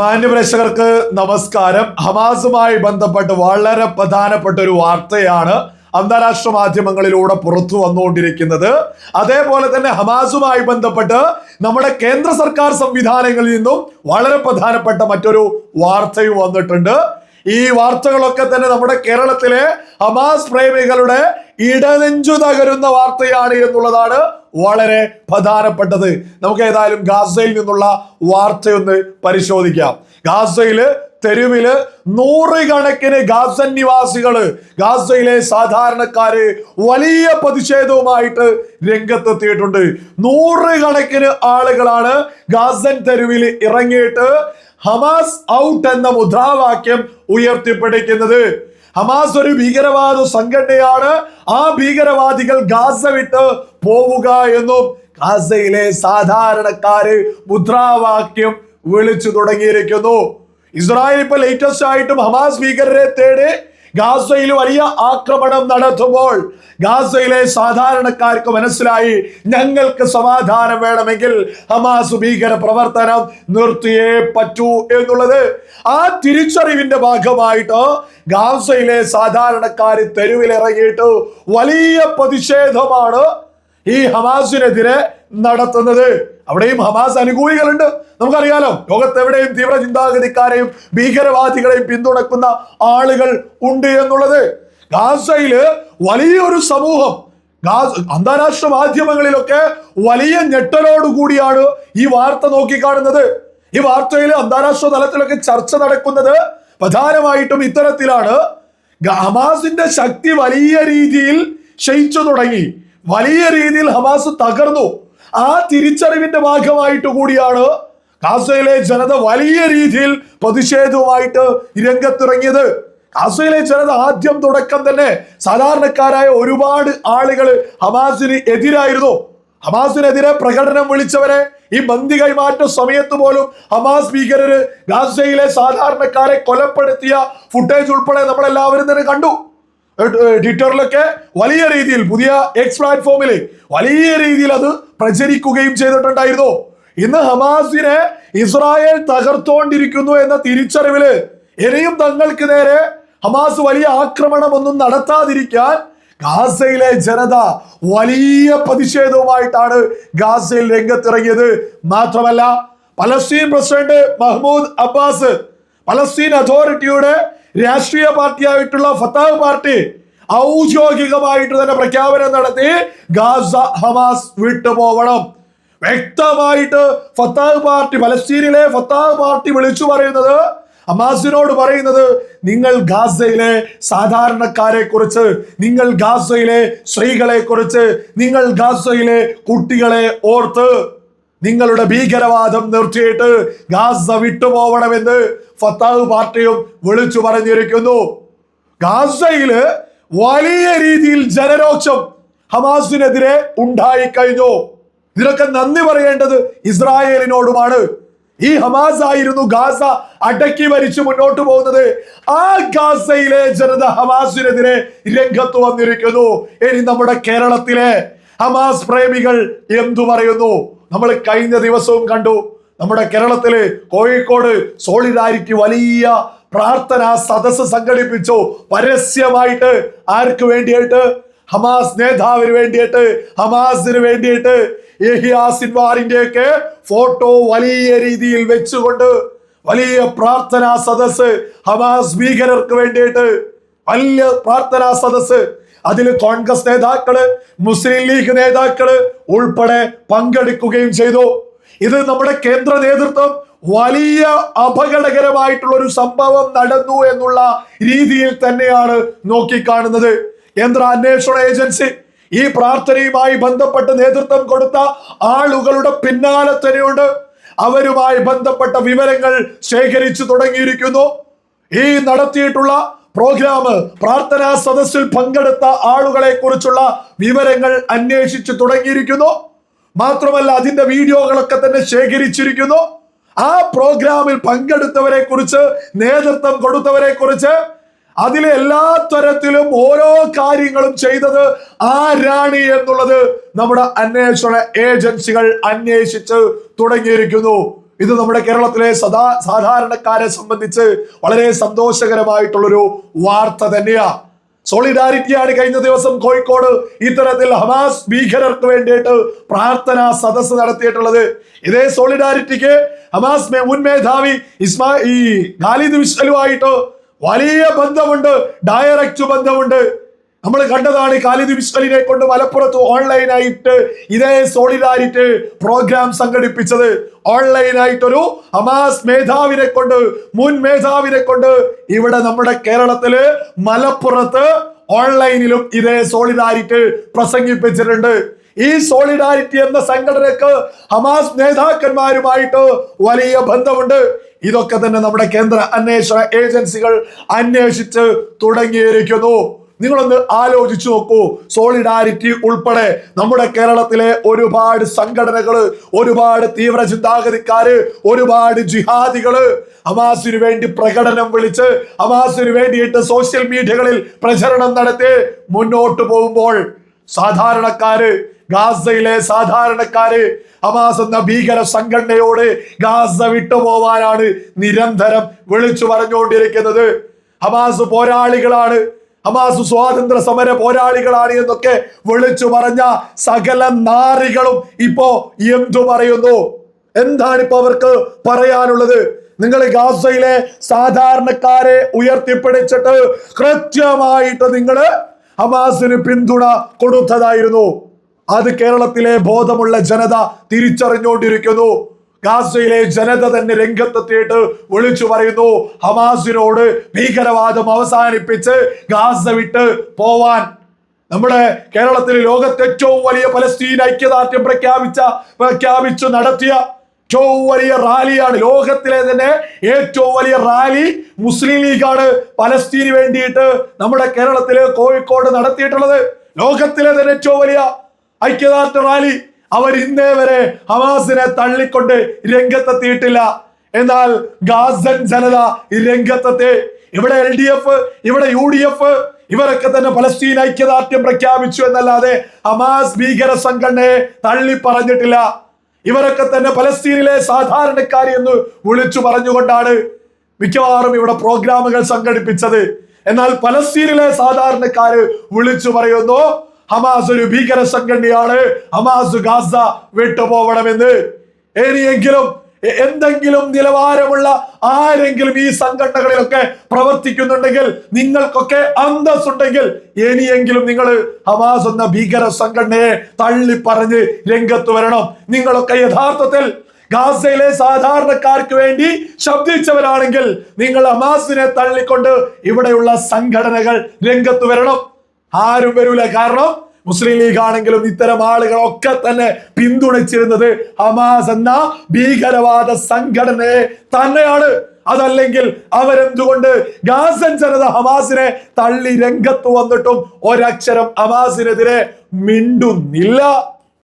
മാന്യപ്രേക്ഷകർക്ക് നമസ്കാരം. ഹമാസുമായി ബന്ധപ്പെട്ട് വളരെ പ്രധാനപ്പെട്ട ഒരു വാർത്തയാണ് അന്താരാഷ്ട്ര മാധ്യമങ്ങളിലൂടെ പുറത്തു വന്നുകൊണ്ടിരിക്കുന്നത്. അതേപോലെ തന്നെ ഹമാസുമായി ബന്ധപ്പെട്ട് നമ്മുടെ കേന്ദ്ര സർക്കാർ സംവിധാനങ്ങളിൽ നിന്നും വളരെ പ്രധാനപ്പെട്ട മറ്റൊരു വാർത്തയും വന്നിട്ടുണ്ട്. ഈ വാർത്തകളൊക്കെ തന്നെ നമ്മുടെ കേരളത്തിലെ ഹമാസ് പ്രേമികളുടെ ഇടനെഞ്ചു തകരുന്ന വാർത്തയാണ് എന്നുള്ളതാണ് വളരെ പ്രധാനപ്പെട്ടത്. നമുക്ക് ഏതായാലും ഗാസയിൽ നിന്നുള്ള വാർത്തയൊന്ന് പരിശോധിക്കാം. ഗാസയിൽ തെരുവിൽ നൂറുകണക്കിന് ഗാസൻ നിവാസികൾ ഗാസയിലെ സാധാരണക്കാര് വലിയ പ്രതിഷേധവുമായിട്ട് രംഗത്തെത്തിയിട്ടുണ്ട്. നൂറുകണക്കിന് ആളുകളാണ് ഗാസൻ തെരുവിൽ ഇറങ്ങിയിട്ട് ഹമാസ് ഔട്ട് എന്ന മുദ്രാവാക്യം ഉയർത്തിപ്പിടിക്കുന്നത്. ഹമാസ് ഒരു ഭീകരവാദ സംഘടനയാണ്. ആ ഭീകരവാദികൾ ഗാസ വിട്ട് പോവുക എന്നും ഗാസയിലെ സാധാരണക്കാര് മുദ്രാവാക്യം വിളിച്ചു തുടങ്ങിയിരിക്കുന്നു. ഇസ്രായേൽ ഇപ്പൊ ലേറ്റസ്റ്റ് ആയിട്ടും ഹമാസ് ഭീകരരെ തേടി ഗാസയിൽ വലിയ ആക്രമണം നടത്തുമ്പോൾ ഗാസയിലെ സാധാരണക്കാർക്ക് മനസ്സിലായി ഞങ്ങൾക്ക് സമാധാനം വേണമെങ്കിൽ ഹമാസ് ഭീകര പ്രവർത്തനം നിർത്തിയേ പറ്റൂ എന്നുള്ളത്. ആ തിരിച്ചറിവിന്റെ ഭാഗമായിട്ട് ഗാസയിലെ സാധാരണക്കാർ തെരുവിലിറങ്ങിയിട്ട് വലിയ പ്രതിഷേധമാണ് ഈ ഹമാസിനെതിരെ നടത്തുന്നത്. അവിടെയും ഹമാസ് അനുകൂലികളുണ്ട്. നമുക്കറിയാലോ ലോകത്തെവിടെയും തീവ്ര ചിന്താഗതിക്കാരെയും ഭീകരവാദികളെയും പിന്തുണക്കുന്ന ആളുകൾ ഉണ്ട് എന്നുള്ളത്. ഗാസയിൽ വലിയൊരു സമൂഹം ഗാസ് അന്താരാഷ്ട്ര മാധ്യമങ്ങളിലൊക്കെ വലിയ ഞെട്ടലോടുകൂടിയാണ് ഈ വാർത്ത നോക്കിക്കാണുന്നത്. ഈ വാർത്തയിൽ അന്താരാഷ്ട്ര തലത്തിലൊക്കെ ചർച്ച നടക്കുന്നത് പ്രധാനമായിട്ടും ഇത്തരത്തിലാണ്. ഹമാസിന്റെ ശക്തി വലിയ രീതിയിൽ ക്ഷയിച്ചു തുടങ്ങി. വലിയ രീതിയിൽ ഹമാസ് തകർന്നു. ആ തിരിച്ചറിവിന്റെ ഭാഗമായിട്ട് കൂടിയാണ് ഗാസയിലെ ജനത വലിയ രീതിയിൽ പ്രതിഷേധവുമായിട്ട് രംഗത്തിറങ്ങിയത്. ഗാസയിലെ ജനത ആദ്യം തുടക്കം തന്നെ സാധാരണക്കാരായ ഒരുപാട് ആളുകൾ ഹമാസിന് എതിരായിരുന്നു. ഹമാസിനെതിരെ പ്രകടനം വിളിച്ചവരെ ഈ ബന്ദി കൈമാറ്റ സമയത്ത് പോലും ഹമാസ് ഭീകരര് ഗാസയിലെ സാധാരണക്കാരെ കൊലപ്പെടുത്തിയ ഫുട്ടേജ് ഉൾപ്പെടെ നമ്മളെല്ലാവരും തന്നെ കണ്ടു. ട്വിറ്ററിലൊക്കെ വലിയ രീതിയിൽ പുതിയ എക്സ് പ്ലാറ്റ്ഫോമിൽ വലിയ രീതിയിൽ അത് പ്രചരിക്കുകയും ചെയ്തിട്ടുണ്ടായിരുന്നു. ഇന്ന് ഹമാസിനെ ഇസ്രായേൽ തകർത്തോണ്ടിരിക്കുന്നു എന്ന തിരിച്ചറിവിൽ ഇനിയും തങ്ങൾക്ക് നേരെ ഹമാസ് വലിയ ആക്രമണം ഒന്നും നടത്താതിരിക്കാൻ ഗാസയിലെ ജനത വലിയ പ്രതിഷേധവുമായിട്ടാണ് ഗാസയിൽ രംഗത്തിറങ്ങിയത്. മാത്രമല്ല Palestine president Mahmoud Abbas Palestine അതോറിറ്റിയുടെ രാഷ്ട്രീയ പാർട്ടിയായിട്ടുള്ള ഫത്താഹ് പാർട്ടി ഔദ്യോഗികമായിട്ട് തന്നെ പ്രഖ്യാപനം നടത്തി ഗാസ ഹമാസ് വിട്ടുപോകണം. വ്യക്തമായിട്ട് ഫത്താഹ് പാർട്ടി പലസ്തീനിലെ ഫത്താഹ് പാർട്ടി വിളിച്ചു പറയുന്നത് ഹമാസിനോട് പറയുന്നത് നിങ്ങൾ ഗാസയിലെ സാധാരണക്കാരെ കുറിച്ച് നിങ്ങൾ ഗാസയിലെ സ്ത്രീകളെ കുറിച്ച് നിങ്ങൾ ഗാസയിലെ കുട്ടികളെ ഓർത്ത് നിങ്ങളുടെ ഭീകരവാദം നിർത്തിയിട്ട് ഗാസ വിട്ടുപോകണമെന്ന് ഫത്താഹ് പാർട്ടിയും വിളിച്ചു പറഞ്ഞിരിക്കുന്നു. ഗാസയിൽ വലിയ രീതിയിൽ ജനരോക്ഷം ഹമാസിനെതിരെ ഉണ്ടായി കഴിഞ്ഞു. ഇതിനൊക്കെ നന്ദി പറയേണ്ടത് ഇസ്രായേലിനോടുമാണ്. ഈ ഹമാസ് ആയിരുന്നു ഗാസ അടക്കി വരിച്ചു മുന്നോട്ട് പോകുന്നത്. ആ ഗാസയിലെ ജനത ഹമാസിനെതിരെ രംഗത്ത് വന്നിരിക്കുന്നു. ഇനി നമ്മുടെ കേരളത്തിലെ ഹമാസ് പ്രേമികൾ എന്തു പറയുന്നു? നമ്മൾ കഴിഞ്ഞ ദിവസവും കണ്ടു നമ്മുടെ കേരളത്തിലെ കോഴിക്കോട് സോളിഡാരിറ്റി വലിയ പ്രാർത്ഥനാ സദസ് സംഘടിപ്പിച്ചു. പരസ്യമായിട്ട് ആർക്ക് വേണ്ടിയിട്ട്? ഹമാസ് നേതാവിന് വേണ്ടിയിട്ട് ഹമാസിന് വേണ്ടിയിട്ട്. യഹിയാ സിൻവാറിന്റെ ഒക്കെ ഫോട്ടോ വലിയ രീതിയിൽ വെച്ചുകൊണ്ട് വലിയ പ്രാർത്ഥനാ സദസ് ഹമാസ് ഭീകരർക്ക് വേണ്ടിയിട്ട്. വലിയ പ്രാർത്ഥനാ സദസ്സ് അതിൽ കോൺഗ്രസ് നേതാക്കൾ മുസ്ലിം ലീഗ് നേതാക്കൾ ഉൾപ്പെടെ പങ്കെടുക്കുകയും ചെയ്തു. ഇത് നമ്മുടെ കേന്ദ്ര നേതൃത്വം വലിയ അപകടകരമായിട്ടുള്ള ഒരു സംഭവം നടന്നു എന്നുള്ള രീതിയിൽ തന്നെയാണ് നോക്കിക്കാണുന്നത്. കേന്ദ്ര അന്വേഷണ ഏജൻസി ഈ പ്രാർത്ഥനയുമായി ബന്ധപ്പെട്ട് നേതൃത്വം കൊടുത്ത ആളുകളുടെ പിന്നാലെ തന്നെയുണ്ട്. അവരുമായി ബന്ധപ്പെട്ട വിവരങ്ങൾ ശേഖരിച്ചു തുടങ്ങിയിരിക്കുന്നു. ഈ നടത്തിയിട്ടുള്ള പ്രോഗ്രാം പ്രാർത്ഥനാ സദസ്സിൽ പങ്കെടുത്ത ആളുകളെ കുറിച്ചുള്ള വിവരങ്ങൾ അന്വേഷിച്ചു തുടങ്ങിയിരിക്കുന്നു. മാത്രമല്ല അതിന്റെ വീഡിയോകളൊക്കെ തന്നെ ശേഖരിച്ചിരിക്കുന്നു. ആ പ്രോഗ്രാമിൽ പങ്കെടുത്തവരെ കുറിച്ച് നേതൃത്വം കൊടുത്തവരെ കുറിച്ച് അതിലെ എല്ലാ തരത്തിലും ഓരോ കാര്യങ്ങളും ചെയ്തത് ആരാണ് എന്നുള്ളത് നമ്മുടെ അന്വേഷണ ഏജൻസികൾ അന്വേഷിച്ച് തുടങ്ങിയിരിക്കുന്നു. ഇത് നമ്മുടെ കേരളത്തിലെ സദാ സാധാരണക്കാരെ സംബന്ധിച്ച് വളരെ സന്തോഷകരമായിട്ടുള്ളൊരു വാർത്ത തന്നെയാ. സോളിഡാരിറ്റിയാണ് കഴിഞ്ഞ ദിവസം കോഴിക്കോട് ഇത്തരത്തിൽ ഹമാസ് ഭീകരർക്ക് വേണ്ടിയിട്ട് പ്രാർത്ഥനാ സദസ് നടത്തിയിട്ടുള്ളത്. ഇതേ സോളിഡാരിറ്റിക്ക് ഹമാസ് മുൻ മേധാവി ഇസ്മാ ഈ ഖാലിദ് വിശ്വലുമായിട്ട് വലിയ ബന്ധമുണ്ട് ഡയറക്റ്റ് ബന്ധമുണ്ട്. നമ്മൾ കണ്ടതാണ് കാലിദ് വിശ്വലിനെ കൊണ്ട് മലപ്പുറത്ത് ഓൺലൈനായിട്ട് ഇതേ സോളിഡാരിറ്റി പ്രോഗ്രാം സംഘടിപ്പിച്ചത്. ഓൺലൈനായിട്ടൊരു ഹമാസ് മേധാവിനെ കൊണ്ട് മുൻ മേധാവിനെ കൊണ്ട് ഇവിടെ നമ്മുടെ കേരളത്തിൽ മലപ്പുറത്ത് ഓൺലൈനിലും ഇതേ സോളിഡാരിറ്റി പ്രസംഗിപ്പിച്ചിട്ടുണ്ട്. ഈ സോളിഡാരിറ്റി എന്ന സംഘടനക്ക് ഹമാസ് നേതാക്കന്മാരുമായിട്ട് വലിയ ബന്ധമുണ്ട്. ഇതൊക്കെ തന്നെ നമ്മുടെ കേന്ദ്ര അന്വേഷണ ഏജൻസികൾ അന്വേഷിച്ച് തുടങ്ങിയിരിക്കുന്നു. നിങ്ങളൊന്ന് ആലോചിച്ചു നോക്കൂ. സോളിഡാരിറ്റി ഉൾപ്പെടെ നമ്മുടെ കേരളത്തിലെ ഒരുപാട് സംഘടനകൾ ഒരുപാട് തീവ്ര ചിന്താഗതിക്കാര് ഒരുപാട് ജിഹാദികൾ ഹമാസിന് വേണ്ടി പ്രകടനം വിളിച്ച് ഹമാസിന് വേണ്ടിയിട്ട് സോഷ്യൽ മീഡിയകളിൽ പ്രചരണം നടത്തി മുന്നോട്ട് പോകുമ്പോൾ സാധാരണക്കാര് ഗാസയിലെ സാധാരണക്കാര് ഹമാസ് എന്ന ഭീകര സംഘടനയോട് ഗാസ വിട്ടുപോവാനാണ് നിരന്തരം വിളിച്ചു പറഞ്ഞുകൊണ്ടിരിക്കുന്നത്. ഹമാസ് പോരാളികളാണ്. ഹമാസ് സ്വാതന്ത്ര്യ സമര പോരാളികളാണ് എന്നൊക്കെ വിളിച്ചു പറഞ്ഞ സകല നാറികളും ഇപ്പോ എന്തു പറയുന്നു? എന്താണ് ഇപ്പൊ അവർക്ക് പറയാനുള്ളത്? നിങ്ങൾ ഗാസയിലെ സാധാരണക്കാരെ ഉയർത്തിപ്പിടിച്ചിട്ട് കൃത്യമായിട്ട് നിങ്ങൾ ഹമാസിന് പിന്തുണ കൊടുത്തതായിരുന്നു. അത് കേരളത്തിലെ ബോധമുള്ള ജനത തിരിച്ചറിഞ്ഞുകൊണ്ടിരിക്കുന്നു. ഗാസയിലെ ജനത തന്നെ രംഗത്തെത്തിയിട്ട് വിളിച്ചു പറയുന്നു. ഹമാസിനോട് ഭീകരവാദം അവസാനിപ്പിച്ച് ഗാസ വിട്ട് പോവാൻ. നമ്മുടെ കേരളത്തിൽ ലോകത്തെ ഏറ്റവും വലിയ പലസ്തീൻ ഐക്യദാർഢ്യം പ്രഖ്യാപിച്ച പ്രഖ്യാപിച്ചു നടത്തിയ ഏറ്റവും വലിയ റാലിയാണ് ലോകത്തിലെ തന്നെ ഏറ്റവും വലിയ റാലി മുസ്ലിം ലീഗാണ് പലസ്തീന് വേണ്ടിയിട്ട് നമ്മുടെ കേരളത്തിലെ കോഴിക്കോട് നടത്തിയിട്ടുള്ളത്. ലോകത്തിലെ തന്നെ ഏറ്റവും വലിയ ഐക്യദാർഢ്യ റാലി അവർ ഇന്നേ വരെ ഹമാസിനെ തള്ളിക്കൊണ്ട് രംഗത്തെത്തിയിട്ടില്ല. എന്നാൽ ഗാസൻ ജനത രംഗത്തെത്തി. ഇവിടെ എൽ ഡി എഫ് ഇവിടെ യു ഡി എഫ് ഇവരൊക്കെ തന്നെ പലസ്തീൻ ഐക്യദാർഢ്യം പ്രഖ്യാപിച്ചു എന്നല്ലാതെ ഹമാസ് ഭീകര സംഘടനയെ തള്ളി പറഞ്ഞിട്ടില്ല ഇവരൊക്കെ തന്നെ പലസ്തീനിലെ സാധാരണക്കാരി എന്ന് വിളിച്ചു പറഞ്ഞുകൊണ്ടാണ് മിക്കവാറും ഇവിടെ പ്രോഗ്രാമുകൾ സംഘടിപ്പിച്ചത്. എന്നാൽ പലസ്തീനിലെ സാധാരണക്കാര് വിളിച്ചു പറയുന്നു ഹമാസ് ഒരു ഭീകര സംഘടനയാണ്. ഹമാസ് ഗാസ വിട്ടുപോകണമെന്ന്. ഇനിയെങ്കിലും എന്തെങ്കിലും നിലവാരമുള്ള ആരെങ്കിലും ഈ സംഘടനകളിലൊക്കെ പ്രവർത്തിക്കുന്നുണ്ടെങ്കിൽ നിങ്ങൾക്കൊക്കെ അന്തസ്സുണ്ടെങ്കിൽ ഇനിയെങ്കിലും നിങ്ങൾ ഹമാസ് എന്ന ഭീകര സംഘടനയെ തള്ളി പറഞ്ഞ് രംഗത്ത് വരണം. നിങ്ങളൊക്കെ യഥാർത്ഥത്തിൽ ഗാസയിലെ സാധാരണക്കാർക്ക് വേണ്ടി ശബ്ദിച്ചവരാണെങ്കിൽ നിങ്ങൾ ഹമാസിനെ തള്ളിക്കൊണ്ട് ഇവിടെയുള്ള സംഘടനകൾ രംഗത്ത് വരണം. ആരും വരൂല. കാരണം മുസ്ലിം ലീഗ് ആണെങ്കിലും ഇത്തരം ആളുകളൊക്കെ തന്നെ പിന്തുണച്ചിരുന്നത് ഹമാസ് എന്ന ഭീകരവാദ സംഘടനയെ തന്നെയാണ്. അതല്ലെങ്കിൽ അവരെന്തുകൊണ്ട് ഗാസൻ ജനത ഹമാസിനെ തള്ളി രംഗത്ത് വന്നിട്ടും ഒരക്ഷരം ഹമാസിനെതിരെ മിണ്ടുന്നില്ല.